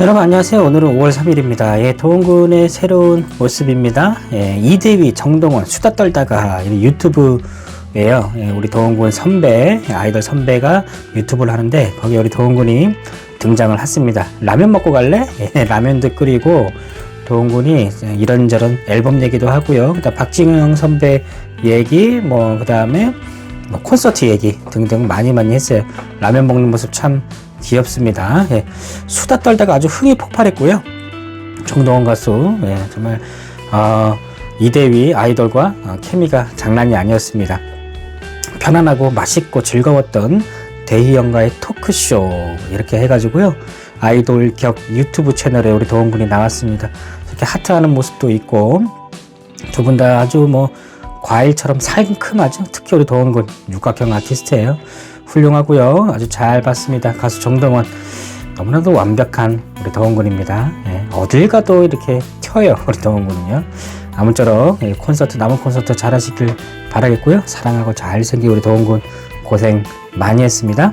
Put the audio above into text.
여러분 안녕하세요. 오늘은 5월 3일입니다. 예, 도원군의 새로운 모습입니다. 예, 이대위 정동원 수다 떨다가 이 유튜브예요. 예, 우리 도원군 선배 아이돌 선배가 유튜브를 하는데 거기 우리 도원군이 등장을 했습니다. 라면 먹고 갈래? 예, 라면도 끓이고 도원군이 이런저런 앨범 얘기도 하고요. 그다음 박진영 선배 얘기 뭐 그다음에 뭐 콘서트 얘기 등등 많이 많이 했어요. 라면 먹는 모습 참 귀엽습니다. 예, 수다 떨다가 아주 흥이 폭발했고요. 정동원 가수 예, 정말 어, 이대위 아이돌과 어, 케미가 장난이 아니었습니다. 편안하고 맛있고 즐거웠던 대희영가의 토크쇼 이렇게 해가지고요 아이돌 격 유튜브 채널에 우리 도원군이 나왔습니다. 이렇게 하트하는 모습도 있고 두 분 다 아주 뭐 과일처럼 상큼하죠. 특히 우리 도원군 육각형 아티스트예요. 훌륭하고요. 아주 잘 봤습니다. 가수 정동원 너무나도 완벽한 우리 도원군입니다. 예, 어딜 가도 이렇게 켜요. 우리 도원군은요. 아무쪼록 예, 콘서트 남은 콘서트 잘하시길 바라겠고요. 사랑하고 잘생긴 우리 도원군 고생 많이 했습니다.